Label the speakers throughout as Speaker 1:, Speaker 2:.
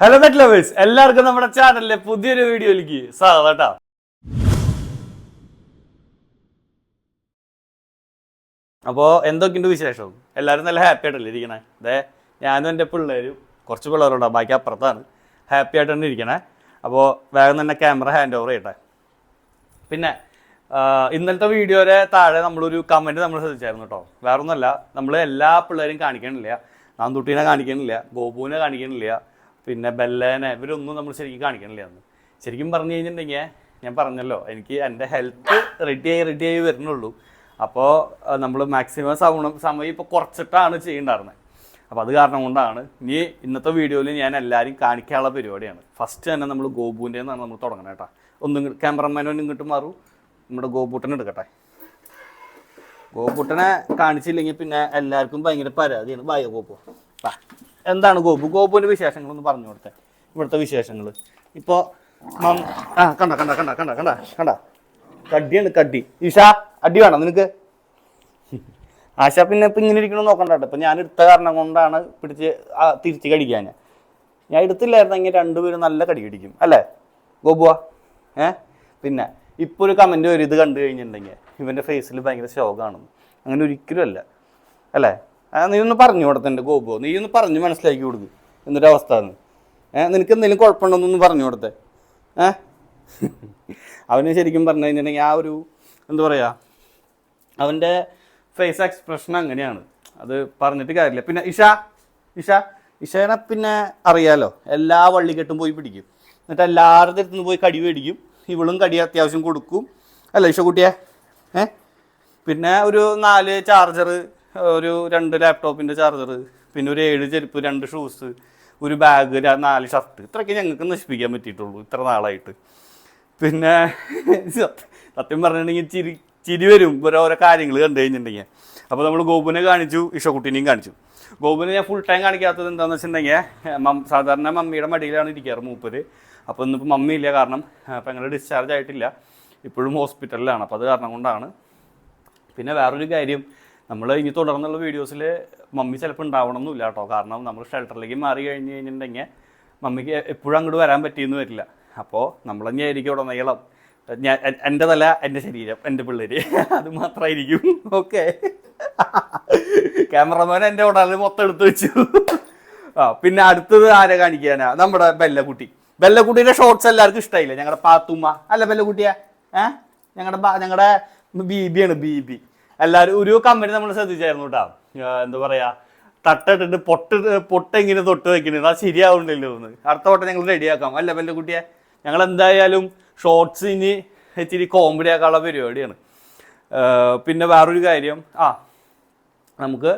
Speaker 1: Hello net lovers എല്ലാവർക്കും നമ്മുടെ ചാനലിലെ പുതിയൊരു വീഡിയോയിലേക്ക് സ്വാഗതം കേട്ടോ. അപ്പോൾ എന്തൊക്കെയുണ്ട് വിശേഷം? എല്ലാവരും നല്ല ഹാപ്പി ആയിട്ടല്ലേ ഇരിക്കണേ? അതെ ഞാനും എന്റെ പിള്ളേരും കുറച്ച് പിള്ളേരുണ്ടോ ബാക്കി അപ്പുറത്താണ്. ഹാപ്പി ആയിട്ട് തന്നെ ഇരിക്കണേ. അപ്പോൾ വേഗം തന്നെ ക്യാമറ ഹാൻഡ് ഓവർ ചെയ്യട്ടെ. പിന്നെ ഇന്നലത്തെ വീഡിയോയുടെ താഴെ നമ്മളൊരു കമന്റ് നമ്മൾ ശ്രദ്ധിച്ചായിരുന്നു കേട്ടോ. വേറൊന്നുമല്ല നമ്മൾ എല്ലാ പിള്ളേരും കാണിക്കണില്ല. നാന്തൂട്ടീനെ കാണിക്കണില്ല ഗോപുവിനെ കാണിക്കണില്ല പിന്നെ ബെല്ലേനെ ഇവരൊന്നും നമ്മൾ ശരിക്കും കാണിക്കണില്ല എന്ന് ശരിക്കും പറഞ്ഞു കഴിഞ്ഞിട്ടുണ്ടെങ്കിൽ ഞാൻ പറഞ്ഞല്ലോ എനിക്ക് എന്റെ ഹെൽത്ത് റെഡി ആയി റെഡി ആയി വരുന്നുള്ളൂ. അപ്പോൾ നമ്മൾ മാക്സിമം സമയം സമയം ഇപ്പോൾ കുറച്ചിട്ടാണ് ചെയ്യേണ്ടായിരുന്നത് അപ്പോൾ അത് കാരണം കൊണ്ടാണ് ഇനി ഇന്നത്തെ വീഡിയോയിൽ ഞാൻ എല്ലാവരും കാണിക്കാനുള്ള പരിപാടിയാണ്. ഫസ്റ്റ് തന്നെ നമ്മൾ ഗോപുവിന്റെ നിന്നാണ് നമ്മൾ തുടങ്ങണം കേട്ടോ ഒന്നും ക്യാമറമാനോ ഇങ്ങോട്ട് മാറൂ. നമ്മുടെ ഗോപൂട്ടനെ എടുക്കട്ടെ. ഗോപൂട്ടനെ കാണിച്ചില്ലെങ്കിൽ പിന്നെ എല്ലാവർക്കും ഭയങ്കര പരാതിയാണ്. വായ ഗോപു. വാ. എന്താണ് ഗോപു? വിശേഷങ്ങൾ ഒന്ന് പറഞ്ഞു കൊടുത്തേ. ഇവിടുത്തെ വിശേഷങ്ങൾ ഇപ്പോൾ ആ കണ്ട കണ്ട കണ്ട കണ്ട കണ്ട കണ്ട. കടിയാണ് കടി ഈഷ അടി വേണം നിനക്ക്. ആശ പിന്നെ ഇപ്പം ഇങ്ങനെ ഇരിക്കണം നോക്കണ്ട കേട്ടോ. ഇപ്പം ഞാൻ എടുത്ത കാരണം കൊണ്ടാണ് പിടിച്ച് തിരിച്ച് കടിക്കാൻ ഞാൻ എടുത്തില്ലായിരുന്നെങ്കിൽ രണ്ടുപേരും നല്ല കടി കടിക്കും. അല്ലേ? ഗോപുവ? ഏ? പിന്നെ ഇപ്പോൾ ഒരു കമന്റ് വരും ഇത് കണ്ടു കഴിഞ്ഞിട്ടുണ്ടെങ്കിൽ ഇവന്റെ ഫേസിൽ ഭയങ്കര ശോകമാണ് അങ്ങനെ ഒരിക്കലും അല്ല. അല്ലേ? നീ ഒന്ന് പറഞ്ഞു കൊടുത്തേ ഗോപു നീ ഒന്ന് പറഞ്ഞ് മനസ്സിലാക്കി കൊടുക്ക്. എന്നൊരു അവസ്ഥ എന്ന് നിനക്ക് എന്തെങ്കിലും കുഴപ്പമുണ്ടോന്നൊന്ന് പറഞ്ഞു കൊടുത്തേ. ഏ? അവന് ശരിക്കും പറഞ്ഞു കഴിഞ്ഞിട്ടുണ്ടെങ്കിൽ ആ ഒരു എന്താ പറയുക അവന്റെ ഫേസ് എക്സ്പ്രഷൻ അങ്ങനെയാണ്. അത് പറഞ്ഞിട്ട് കാര്യമില്ല. പിന്നെ ഇഷ ഇഷ ഇഷേനെ പിന്നെ അറിയാലോ. എല്ലാ വള്ളിക്കെട്ടും പോയി പിടിക്കും. എന്നിട്ട് എല്ലാവരുടെ അടുത്തുനിന്ന് പോയി കടി മേടിക്കും. ഇവളും കടി അത്യാവശ്യം കൊടുക്കും. അല്ല ഇഷ കുട്ടിയെ ഏ? പിന്നെ ഒരു നാല് ചാർജർ ഒരു രണ്ട് ലാപ്ടോപ്പിന്റെ ചാർജർ പിന്നെ ഒരു ഏഴ് ചെരുപ്പ് രണ്ട് ഷൂസ് ഒരു ബാഗ് നാല് ഷർട്ട് ഇത്രയൊക്കെ ഞങ്ങൾക്ക് നശിപ്പിക്കാൻ പറ്റിയിട്ടുള്ളൂ ഇത്ര നാളായിട്ട്. പിന്നെ സത്യം- പറഞ്ഞിട്ടുണ്ടെങ്കിൽ ചിരി ചിരി വരും. ഓരോ കാര്യങ്ങൾ കണ്ടു കഴിഞ്ഞിട്ടുണ്ടെങ്കിൽ. അപ്പോൾ നമ്മൾ ഗോപുനെ കാണിച്ചു ഇഷക്കുട്ടീനെയും കാണിച്ചു. ഗോപുനെ ഞാൻ ഫുൾ ടൈം കാണിക്കാത്തത് എന്താണെന്ന് വെച്ചിട്ടുണ്ടെങ്കിൽ മം സാധാരണ മമ്മിയുടെ മടിയിലാണ് ഇരിക്കാറ് മൂപ്പര്. അപ്പോൾ ഇന്നിപ്പോൾ മമ്മി ഇല്ല കാരണം പെങ്ങൾ ഡിസ്ചാർജ് ആയിട്ടില്ല. ഇപ്പോഴും ഹോസ്പിറ്റലിലാണ് അപ്പോൾ അത് കാരണം കൊണ്ടാണ്. പിന്നെ വേറൊരു കാര്യം നമ്മൾ ഇനി തുടർന്നുള്ള വീഡിയോസിൽ മമ്മി ചിലപ്പോൾ ഉണ്ടാവണമെന്നില്ല കേട്ടോ. കാരണം നമ്മൾ ഷെൽട്ടറിലേക്ക് മാറി കഴിഞ്ഞ് കഴിഞ്ഞിട്ടുണ്ടെങ്കിൽ മമ്മിക്ക് എപ്പോഴും അങ്ങോട്ട് വരാൻ പറ്റിയെന്ന് വരില്ല. അപ്പോൾ നമ്മൾ തന്നെയായിരിക്കും നീളം. ഞാൻ എന്റെ തല എന്റെ ശരീരം എന്റെ പിള്ളേര്. അത് മാത്രമായിരിക്കും. ഓക്കെ. ക്യാമറമാൻ എന്റെ ഉടനെ മൊത്തം എടുത്തു വെച്ചു. ആ പിന്നെ അടുത്തത് ആരെ കാണിക്കാനാ? നമ്മുടെ ബെല്ലക്കുട്ടി. ബെല്ലക്കുട്ടിയുടെ ഷോർട്സ് എല്ലാവർക്കും ഇഷ്ടമായില്ല ഞങ്ങളുടെ പാത്തുമ്മ. അല്ല ബെല്ലക്കുട്ടിയാ? ഏ? ഞങ്ങളുടെ ഞങ്ങളുടെ ബി ബി ആണ് ബി ബീബി. എല്ലാവരും ഒരു കമ്പനി നമ്മൾ ശ്രദ്ധിച്ചായിരുന്നു കേട്ടോ എന്താ പറയാ തട്ടിട്ടിട്ട് പൊട്ട് പൊട്ട് പൊട്ടെങ്ങനെ തൊട്ട് വെക്കണത്. അത് ശരിയാവുന്നില്ലോ എന്ന് അടുത്ത വട്ടം ഞങ്ങൾ റെഡിയാക്കാം അല്ല ബെല്ലക്കുട്ടിയെ ഞങ്ങൾ എന്തായാലും ഷോർട്സ് ഇനി ഇച്ചിരി കോമഡി ആക്കാനുള്ള പരിപാടിയാണ്. പിന്നെ വേറൊരു കാര്യം. ആ നമുക്ക്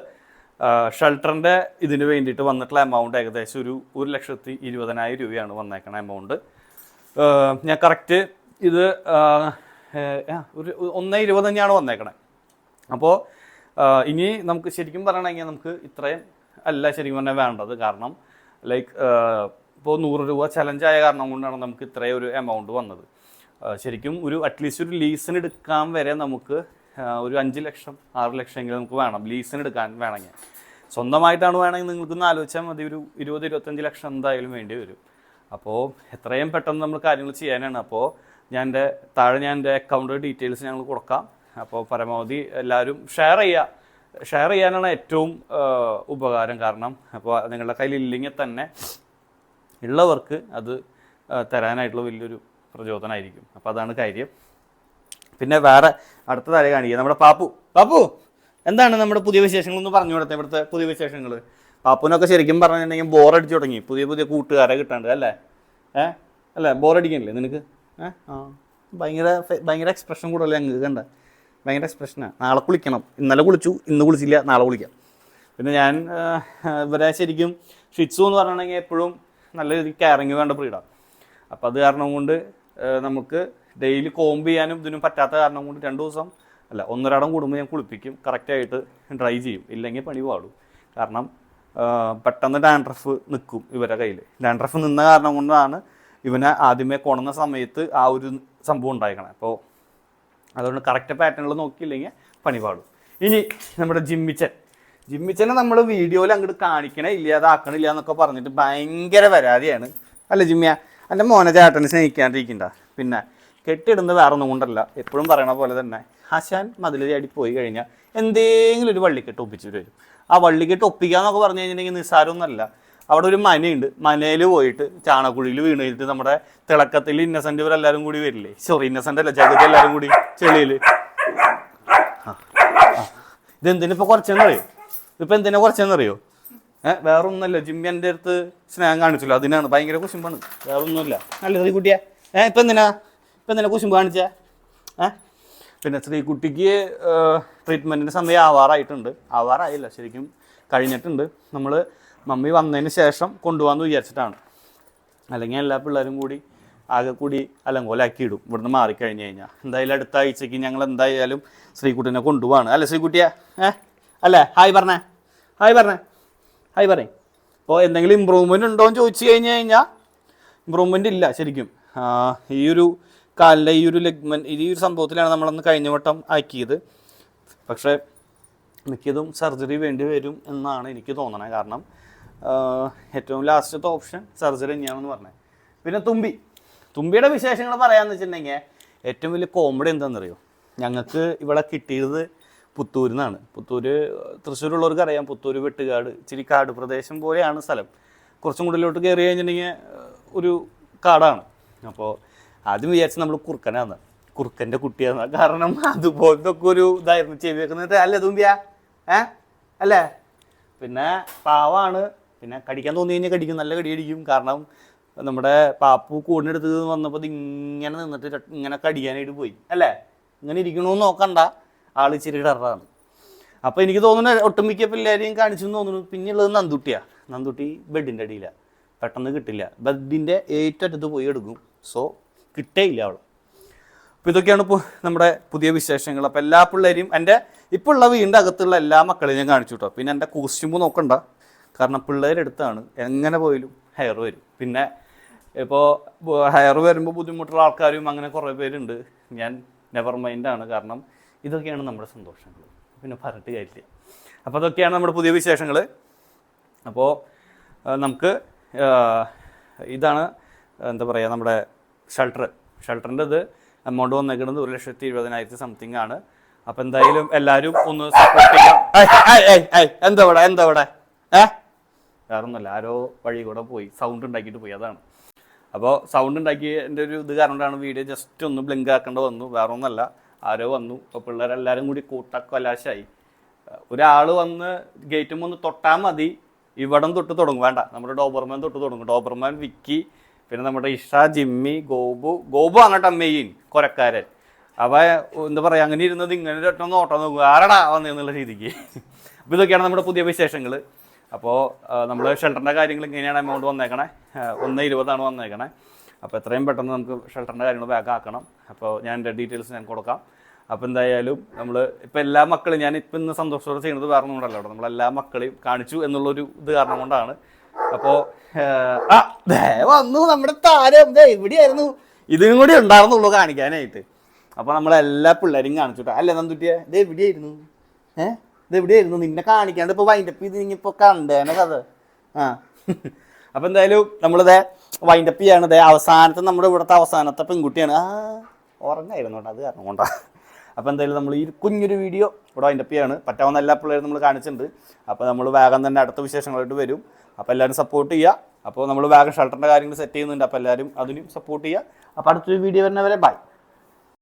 Speaker 1: ഷെൽട്ടറിന്റെ ഇതിന് വേണ്ടിയിട്ട് വന്നിട്ടുള്ള എമൗണ്ട് ഏകദേശം ഒരു ഒരു ലക്ഷത്തി ഇരുപതിനായിരം രൂപയാണ് വന്നേക്കണ എമൗണ്ട് ഞാൻ കറക്റ്റ് ഇത് ഒരു ഒന്ന് ഇരുപത് തന്നെയാണ് വന്നേക്കണേ. അപ്പോൾ ഇനി നമുക്ക് ശരിക്കും പറയണമെങ്കിൽ നമുക്ക് ഇത്രയും അല്ല ശരിക്കും പറഞ്ഞാൽ വേണ്ടത് കാരണം ലൈക്ക് ഇപ്പോൾ നൂറ് രൂപ ചലഞ്ചായ കാരണം കൊണ്ടാണ് നമുക്ക് ഇത്രയും ഒരു എമൗണ്ട് വന്നത്. ശരിക്കും ഒരു അറ്റ്ലീസ്റ്റ് ഒരു ലീസിന് എടുക്കാൻ വരെ നമുക്ക് ഒരു അഞ്ച് ലക്ഷം ആറ് ലക്ഷമെങ്കിലും നമുക്ക് വേണം ലീസിന് എടുക്കാൻ വേണമെങ്കിൽ. സ്വന്തമായിട്ടാണ് വേണമെങ്കിൽ നിങ്ങൾക്കൊന്ന് ആലോചിച്ചാൽ മതി ഒരു ഇരുപത് ഇരുപത്തഞ്ച് ലക്ഷം എന്തായാലും വേണ്ടി വരും. അപ്പോൾ എത്രയും പെട്ടെന്ന് നമ്മൾ കാര്യങ്ങൾ ചെയ്യാനാണ്. അപ്പോൾ ഞാൻ എന്റെ താഴെ ഞാൻ എന്റെ അക്കൗണ്ട് ഡീറ്റെയിൽസ് ഞങ്ങൾ കൊടുക്കാം. അപ്പോൾ പരമാവധി എല്ലാവരും ഷെയർ ചെയ്യുക ഷെയർ ചെയ്യാനാണ് ഏറ്റവും ഉപകാരം കാരണം. അപ്പോൾ നിങ്ങളുടെ കയ്യിൽ ഇല്ലെങ്കിൽ തന്നെ ഉള്ളവർക്ക് അത് തരാനായിട്ടുള്ള വലിയൊരു പ്രചോദനമായിരിക്കും അപ്പോൾ അതാണ് കാര്യം. പിന്നെ വേറെ അടുത്ത തല കാണിക്കുക? നമ്മുടെ പാപ്പു. പാപ്പു എന്താണ് നമ്മുടെ പുതിയ വിശേഷങ്ങളൊന്ന് പറഞ്ഞു കൊടുത്തത് ഇവിടുത്തെ പുതിയ വിശേഷങ്ങൾ പാപ്പുനൊക്കെ ശരിക്കും പറഞ്ഞിട്ടുണ്ടെങ്കിൽ ബോറടിച്ചു തുടങ്ങി. പുതിയ പുതിയ കൂട്ടുകാരെ കിട്ടാണ്ട് അല്ലേ? ഏ? അല്ലേ? ബോറടിക്കണില്ലേ നിനക്ക്? ഏ? ആ. ഭയങ്കര ഭയങ്കര എക്സ്പ്രഷൻ കൂടല്ലേ ഞങ്ങൾക്ക് കണ്ട. ഭയങ്കര എക്സ്പ്രഷനാണ് നാളെ കുളിക്കണം. ഇന്നലെ കുളിച്ചു ഇന്ന് കുളിച്ചില്ല നാളെ കുളിക്കാം. പിന്നെ ഞാൻ ഇവരെ ശരിക്കും ഷിറ്റ്സു എന്ന് പറഞ്ഞിട്ടുണ്ടെങ്കിൽ എപ്പോഴും നല്ല രീതിക്ക് കെയറിങ് വേണ്ട ബ്രീഡാണ് അപ്പം അത് കാരണം കൊണ്ട് നമുക്ക് ഡെയിലി കോംബ് ചെയ്യാനും ഇതിനും പറ്റാത്ത കാരണം കൊണ്ട് രണ്ട് ദിവസം അല്ല ഒന്നൊരാടം കൂടുമ്പോൾ ഞാൻ കുളിപ്പിക്കും കറക്റ്റായിട്ട് ഡ്രൈ ചെയ്യും. ഇല്ലെങ്കിൽ പണി പാടും. കാരണം പെട്ടെന്ന് ഡാൻഡ്രഫ് നിൽക്കും ഇവരെ കയ്യിൽ ഡാൻഡ്രഫ് നിന്ന കാരണം കൊണ്ടാണ് ഇവനെ ആദ്യമേ കൊണുന്ന സമയത്ത് ആ ഒരു സംഭവം ഉണ്ടായിക്കണേ. അപ്പോൾ അതുകൊണ്ട് കറക്റ്റ് പാറ്റേണിൽ നോക്കിയില്ലെങ്കിൽ പണി പാടും. ഇനി നമ്മുടെ ജിമ്മിച്ചൻ. ജിമ്മിച്ചനെ നമ്മൾ വീഡിയോയിൽ അങ്ങോട്ട് കാണിക്കണേ ഇല്ല അതാക്കണില്ല എന്നൊക്കെ പറഞ്ഞിട്ട് ഭയങ്കര പരാതിയാണ്. അല്ല ജിമ്മിയ? എന്റെ മോനെ ചേട്ടനെ സ്നേഹിക്കാണ്ടിരിക്കണ്ട. പിന്നെ കെട്ടിടുന്നത് വേറെ ഒന്നും കൊണ്ടല്ല. എപ്പോഴും പറയണ പോലെ തന്നെ ഹസാൻ മതിൽ പോയി കഴിഞ്ഞാൽ എന്തെങ്കിലും ഒരു വള്ളിക്കെട്ട് ഒപ്പിച്ചിട്ട് വരും. ആ വള്ളിക്കെട്ട് ഒപ്പിക്കാന്നൊക്കെ പറഞ്ഞു കഴിഞ്ഞിട്ടുണ്ടെങ്കിൽ നിസ്സാരമൊന്നുമല്ല. അവിടെ ഒരു മനയുണ്ട്. മനയിൽ പോയിട്ട് ചാണകുഴിയിൽ വീണ് കഴിഞ്ഞിട്ട് നമ്മുടെ തിളക്കത്തിൽ ഇന്നസെന്റ് ഇവരെല്ലാരും കൂടി വരില്ലേ? സോറി ഇന്നസെന്റ് അല്ല ജഗതി എല്ലാരും കൂടി ചെളിയിൽ ഇതെന്തിനിപ്പോ കുറച്ചെന്നറിയോ? ഇപ്പൊ എന്തിനാ കുറച്ചെന്നറിയോ? ഏഹ് വേറൊന്നുമല്ല ജിമ്മി എന്റെ അടുത്ത് സ്നേഹം കാണിച്ചല്ലോ. അതിനാണ് ഭയങ്കര കുശുമ്പാണ്. വേറൊന്നുമില്ല. നല്ലത് കുട്ടിയാ. ഏഹ് ഇപ്പൊ എന്തിനാ? ഇപ്പൊ എന്തിനാ കുശുമ്പ് കാണിച്ചാ? ഏഹ് പിന്നെ ശ്രീകുട്ടിക്ക് ട്രീറ്റ്മെന്റിന് സമയം ആവാറായിട്ടുണ്ട്. ആവാറായില്ല ശരിക്കും കഴിഞ്ഞിട്ടുണ്ട്. നമ്മൾ മമ്മി വന്നതിന് ശേഷം കൊണ്ടുപോകാമെന്ന് വിചാരിച്ചിട്ടാണ്. അല്ലെങ്കിൽ എല്ലാ പിള്ളേരും കൂടി ആകെ കൂടി അലങ്കോലാക്കി ഇടും ഇവിടുന്ന് മാറിക്കഴിഞ്ഞ് കഴിഞ്ഞാൽ എന്തായാലും അടുത്ത ആഴ്ചയ്ക്ക് ഞങ്ങൾ എന്തായാലും ശ്രീകുട്ടിനെ കൊണ്ടുപോവാണ്. അല്ലേ ശ്രീകുട്ടിയെ? ഏ? അല്ലേ? ഹായ് പറഞ്ഞേ. ഹായ് പറഞ്ഞേ. ഹായ് പറയും. അപ്പോൾ എന്തെങ്കിലും ഇമ്പ്രൂവ്മെന്റ് ഉണ്ടോ എന്ന് ചോദിച്ചു കഴിഞ്ഞ് കഴിഞ്ഞാൽ ഇമ്പ്രൂവ്മെന്റ് ഇല്ല ശരിക്കും. ഈ ഒരു കാലിന്റെ ഈ ഒരു ലെഗ്മെന്റ് ഈ ഒരു സംഭവത്തിലാണ് നമ്മളന്ന് കഴിഞ്ഞ വട്ടം ആക്കിയത്. പക്ഷേ മിക്കതും സർജറി വേണ്ടി വരും എന്നാണ് എനിക്ക് തോന്നണത് കാരണം ഏറ്റവും ലാസ്റ്റത്തെ ഓപ്ഷൻ സർജറി തന്നെയാണെന്ന് പറഞ്ഞത് പിന്നെ തുമ്പി. തുമ്പിയുടെ വിശേഷങ്ങൾ പറയാമെന്ന് വെച്ചിട്ടുണ്ടെങ്കിൽ ഏറ്റവും വലിയ കോമഡി എന്താണെന്നറിയോ ഞങ്ങൾക്ക് ഇവിടെ കിട്ടിയത് പുത്തൂരിൽ നിന്നാണ് പുത്തൂര് തൃശ്ശൂരുള്ളവർക്ക് അറിയാം പുത്തൂര് വെട്ടുകാട് ഇച്ചിരി കാട് പ്രദേശം പോലെയാണ് സ്ഥലം. കുറച്ചും കൂടുതലോട്ട് കയറി കഴിഞ്ഞിട്ടുണ്ടെങ്കിൽ ഒരു കാടാണ്. അപ്പോൾ ആദ്യം വിചാരിച്ച് നമ്മൾ കുറുക്കനാന്ന്. കുറുക്കന്റെ കുട്ടിയാന്ന്. കാരണം അതുപോലത്തെ ഒക്കെ ഒരു ഇതായിരുന്നു ചെവി വെക്കുന്നത് അല്ലേ തുമ്പിയ? ഏ? അല്ലേ? പിന്നെ പാവാണ്. പിന്നെ കടിക്കാൻ തോന്നി കഴിഞ്ഞാൽ കടിക്കും. നല്ല കടി അടിക്കും കാരണം നമ്മുടെ പാപ്പു കൂടിനെടുത്ത് വന്നപ്പോൾ ഇങ്ങനെ നിന്നിട്ട് ഇങ്ങനെ കടിക്കാനായിട്ട് പോയി. അല്ലേ? ഇങ്ങനെ ഇരിക്കണമെന്ന് നോക്കണ്ട. ആൾ ഇച്ചിരി ഡറാണ് അപ്പോൾ എനിക്ക് തോന്നുന്നു ഒട്ടുമിക്ക പിള്ളേരെയും കാണിച്ചു തോന്നുന്നു. പിന്നെയുള്ളത് നന്ദുട്ടിയാണ് നന്ദുട്ടി ബെഡിന്റെ അടിയിലാണ് പെട്ടെന്ന് കിട്ടില്ല. ബെഡിന്റെ ഏറ്ററ്റത്ത് പോയി എടുക്കും. സോ കിട്ടേയില്ല അവൾ അപ്പോൾ ഇതൊക്കെയാണ് ഇപ്പോൾ നമ്മുടെ പുതിയ വിശേഷങ്ങൾ. അപ്പോൾ എല്ലാ പിള്ളേരെയും എന്റെ ഇപ്പോൾ ഉള്ള വീടിന്റെ അകത്തുള്ള എല്ലാ മക്കളെയും ഞാൻ കാണിച്ചു കേട്ടോ. പിന്നെ എന്റെ കോസ്റ്റ്യൂമ് നോക്കണ്ട. കാരണം പിള്ളേരെടുത്താണ് എങ്ങനെ പോയാലും ഹെയർ വരും. പിന്നെ ഇപ്പോൾ ഹെയർ വരുമ്പോൾ ബുദ്ധിമുട്ടുള്ള ആൾക്കാരും അങ്ങനെ കുറേ പേരുണ്ട്. ഞാൻ നെവർ മൈൻഡാണ് കാരണം ഇതൊക്കെയാണ് നമ്മുടെ സന്തോഷങ്ങൾ. പിന്നെ പറഞ്ഞിട്ട് കാര്യമില്ല. അപ്പോൾ അതൊക്കെയാണ് നമ്മുടെ പുതിയ വിശേഷങ്ങൾ. അപ്പോൾ നമുക്ക് ഇതാണ് എന്താ പറയുക നമ്മുടെ ഷൾട്ടർ ഷൾട്ടറിന്റെ ഇത് എമൗണ്ട് വന്നേക്കുന്നത് ഒരു ലക്ഷത്തി എഴുപതിനായിരത്തി സംതിങ് ആണ്. അപ്പം എന്തായാലും എല്ലാവരും ഒന്ന് സപ്പോർട്ട് ചെയ്യാം. എന്താ ഇവിടെ എന്താ ഇവിടെ? ഏ? വേറെ ഒന്നുമല്ല ആരോ വഴി കൂടെ പോയി. സൗണ്ട് ഉണ്ടാക്കിയിട്ട് പോയി അതാണ്. അപ്പോൾ സൗണ്ട് ഉണ്ടാക്കിയതിന്റെ ഒരു ഇത് കാരണമാണ് വീഡിയോ ജസ്റ്റ് ഒന്ന് ബ്ലിങ്ക് ആക്കേണ്ട വന്നു. വേറെ ഒന്നല്ല ആരോ വന്നു. അപ്പോൾ പിള്ളേരെല്ലാവരും കൂടി കൂട്ടക്കൊലാശായി. ഒരാൾ വന്ന് ഗേറ്റും ഒന്ന് തൊട്ടാൽ മതി. ഇവിടം തൊട്ട് തുടങ്ങും. വേണ്ട നമ്മുടെ ഡോബർമാൻ തൊട്ട് തുടങ്ങും. ഡോബർമാൻ വിക്കി പിന്നെ നമ്മുടെ ഇഷ ജിമ്മി ഗോപു ഗോപു അങ്ങോട്ട് അമ്മയും കൊരക്കാരൻ. അവ എന്താ പറയുക അങ്ങനെ ഇരുന്നത് ഇങ്ങനെ ഒരൊറ്റ നോട്ടം നോക്കുക. ആരടാ വന്നെന്നുള്ള രീതിക്ക്. അപ്പോൾ ഇതൊക്കെയാണ് നമ്മുടെ പുതിയ വിശേഷങ്ങൾ അപ്പോൾ നമ്മൾ ഷെൽട്ടറിന്റെ കാര്യങ്ങൾ ഇങ്ങനെയാണ് എമൗണ്ട് വന്നേക്കണേ. ഒന്ന് ഇരുപതാണ് വന്നേക്കണേ. അപ്പോൾ എത്രയും പെട്ടെന്ന് നമുക്ക് ഷെൽട്ടറിന്റെ കാര്യങ്ങൾ ബാക്ക് ആക്കണം. അപ്പോൾ ഞാൻ എന്റെ ഡീറ്റെയിൽസ് ഞാൻ കൊടുക്കാം. അപ്പോൾ എന്തായാലും നമ്മൾ ഇപ്പോൾ എല്ലാ മക്കളും ഞാൻ ഇപ്പം ഇന്ന് സന്തോഷത്തോടെ ചെയ്യുന്നത് ഒന്നും കൊണ്ടല്ല കേട്ടോ. നമ്മളെല്ലാ മക്കളെയും കാണിച്ചു എന്നുള്ളൊരു ഇത് കാരണം കൊണ്ടാണ് അപ്പോൾ ആ ദേ വന്നു നമ്മുടെ താരം. ദേ ഇതിനും കൂടി ഉണ്ടായിരുന്നുള്ളൂ കാണിക്കാനായിട്ട്. അപ്പോൾ നമ്മളെല്ലാ പിള്ളേരും കാണിച്ചു കേട്ടോ അല്ലേ നന്ദുട്ടിയെ? ഇത് എവിടെയായിരുന്നു ഏഹ് ഇത് എവിടെയായിരുന്നു നിന്നെ കാണിക്കാണ്ട് ഇപ്പോൾ വൈൻഡപ്പ് ചെയ്ത് ഇനിയിപ്പോൾ കണ്ടേനെ കഥ. ആ. അപ്പോൾ എന്തായാലും നമ്മളിത് വൈൻഡപ്പ് ചെയ്യാണ്. ദേ അവസാനത്തെ നമ്മുടെ ഇവിടുത്തെ അവസാനത്തെ പെൺകുട്ടിയാണ്. ആ ഉറങ്ങായിരുന്നു കേട്ടോ. അത് കാരണം കൊണ്ടാണ് അപ്പോൾ എന്തായാലും നമ്മൾ ഈ കുഞ്ഞൊരു വീഡിയോ ഇവിടെ വൈൻഡപ്പ് ചെയ്യാണ്. പറ്റാവുന്ന എല്ലാ പിള്ളേരും നമ്മൾ കാണിച്ചിട്ടുണ്ട്. അപ്പോൾ നമ്മൾ വേഗം തന്നെ അടുത്ത വിശേഷങ്ങളായിട്ട് വരും. അപ്പോൾ എല്ലാവരും സപ്പോർട്ട് ചെയ്യുക അപ്പോൾ നമ്മൾ വാഗൺ ഷൾട്ടറിന്റെ കാര്യങ്ങൾ സെറ്റ് ചെയ്യുന്നുണ്ട്. അപ്പോൾ എല്ലാവരും അതിനും സപ്പോർട്ട് ചെയ്യുക അപ്പോൾ അടുത്തൊരു വീഡിയോ വരുന്നവരെ ബൈ